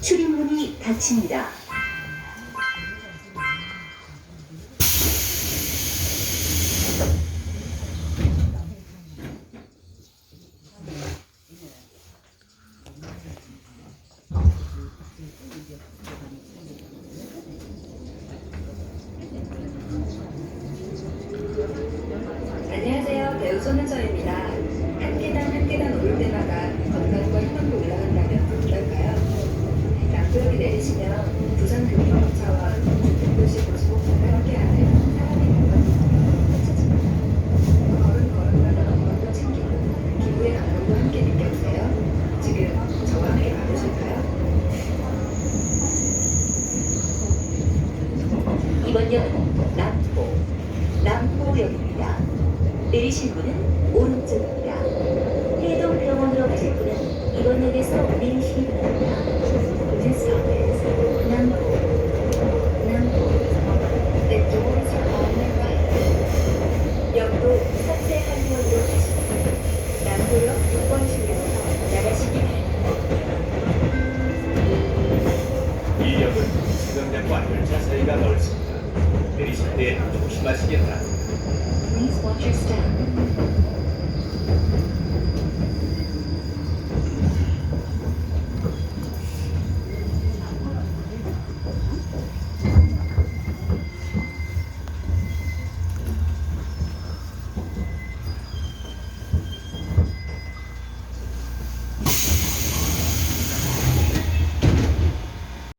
출입문이 닫힙니다. 안녕하세요. 배우 손은서입니다. 남부역에 내리시면 건강도 챙기고 기부의 감동도 함께 역은 남포, 남포역입니다. 내리실 문은 오른쪽입니다. 해동병원으로 가실 분은 이번 역에서 내리시기 바랍니다. This stop is 남포, 남포. The doors are on the right. 역도 서세 한의원으로 가십니다. 남포역 6번실에서 나가시기 바랍니다. 이 역은 수경장과 열차 사이가 넓습니다. 내리실 때 조심하시기 바랍니다. Please watch your step.